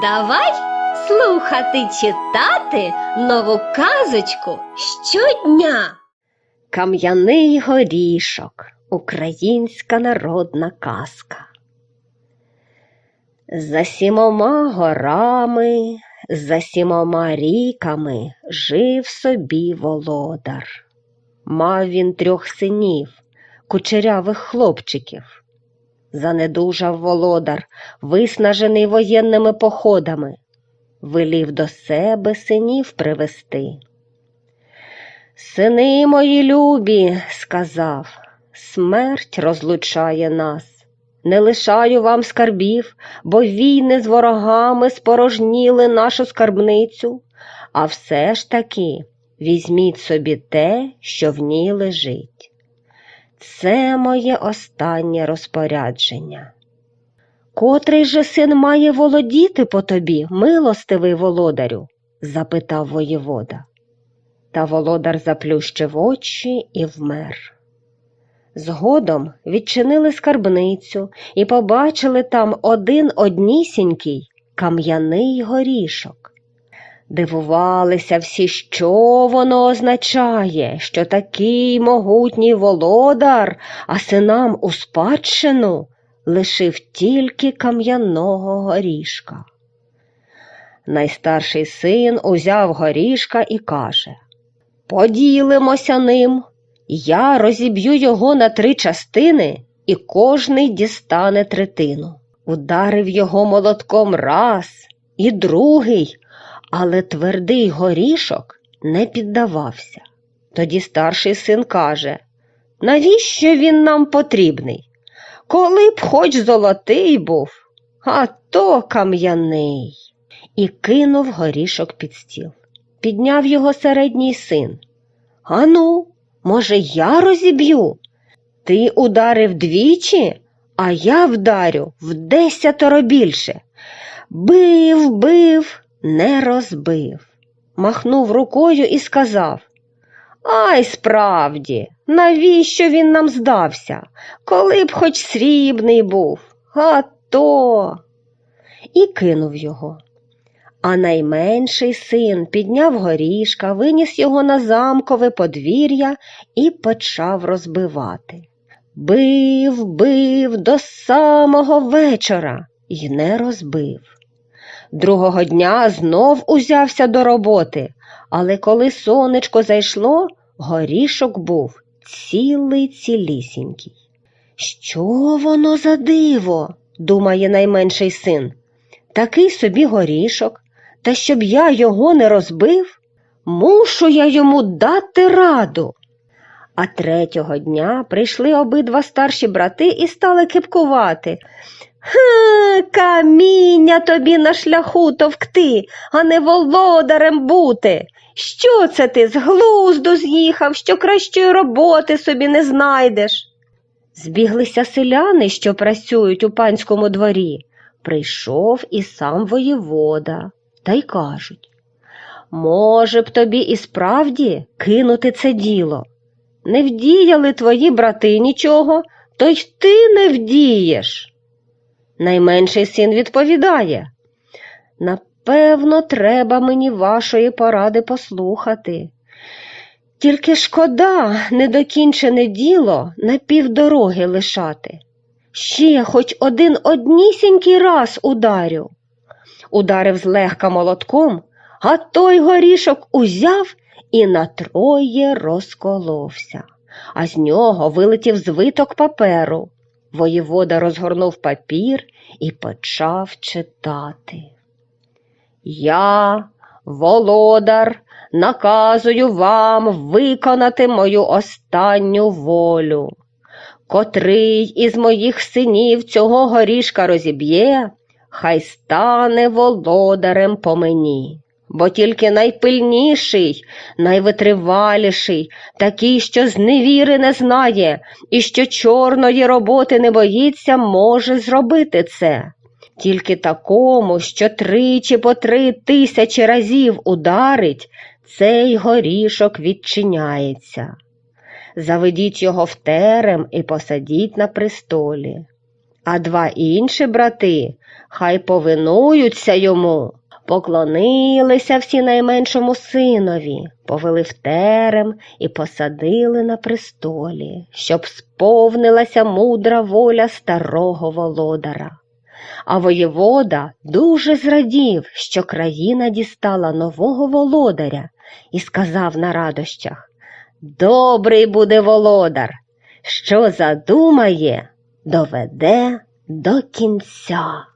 Давай слухати читати нову казочку щодня. Кам'яний горішок. Українська народна казка. За сімома горами, за сімома ріками жив собі володар. Мав він трьох синів, кучерявих хлопчиків. Занедужав володар, виснажений воєнними походами, велів до себе синів привести. Сини мої любі, сказав, смерть розлучає нас. Не лишаю вам скарбів, бо війни з ворогами спорожніли нашу скарбницю, а все ж таки візьміть собі те, що в ній лежить. Це моє останнє розпорядження. Котрий же син має володіти по тобі, милостивий володарю? запитав воєвода. Та володар заплющив очі і вмер. Згодом відчинили скарбницю і побачили там один однісінький кам'яний горішок. Дивувалися всі, що воно означає, що такий могутній володар, а синам у спадщину лишив тільки кам'яного горішка. Найстарший син узяв горішка і каже Поділимося ним, я розіб'ю його на три частини, і кожний дістане третину. Ударив його молотком раз і другий, але твердий горішок не піддавався. Тоді старший син каже Навіщо він нам потрібний? Коли б хоч золотий був, а то кам'яний. І кинув горішок під стіл. Підняв його середній син. Ану, може, я розіб'ю? Ти ударив двічі, а я вдарю в десятеро більше. Бив, бив, не розбив. Махнув рукою і сказав Ай, справді, навіщо він нам здався? Коли б хоч срібний був, а то. І кинув його. А найменший син підняв горішка, виніс його на замкове подвір'я і почав розбивати. Бив, бив до самого вечора й не розбив. Другого дня знов узявся до роботи, але коли сонечко зайшло, горішок був цілий цілісінький. Що воно за диво? думає найменший син. Такий собі горішок, та щоб я його не розбив, мушу я йому дати раду. А третього дня прийшли обидва старші брати і стали кипкувати. Ха, каміння тобі на шляху товкти, а не володарем бути. Що це ти з глузду з'їхав, що кращої роботи собі не знайдеш? Збіглися селяни, що працюють у панському дворі. Прийшов і сам воєвода, та й кажуть може б тобі і справді кинути це діло. Не вдіяли твої брати нічого, то й ти не вдієш. Найменший син відповідає Напевно, треба мені вашої поради послухати. Тільки шкода недокінчене діло на півдороги лишати. Ще хоч один однісінький раз ударю. Ударив злегка молотком, а той горішок узяв і на троє розколовся, а з нього вилетів звиток паперу. Воєвода розгорнув папір і почав читати. Я, володар, наказую вам виконати мою останню волю. Котрий із моїх синів цього горішка розіб'є, хай стане володарем по мені. Бо тільки найпильніший, найвитриваліший, такий, що зневіри не знає і що чорної роботи не боїться, може зробити це. Тільки такому, що тричі по три тисячі разів ударить, цей горішок відчиняється. Заведіть його в терем і посадіть на престолі. А два інші брати хай повинуються йому. Поклонилися всі найменшому синові, повели в терем і посадили на престолі, щоб сповнилася мудра воля старого володара. А воєвода дуже зрадів, що країна дістала нового володаря, і сказав на радощах Добрий буде володар, що задумає, доведе до кінця.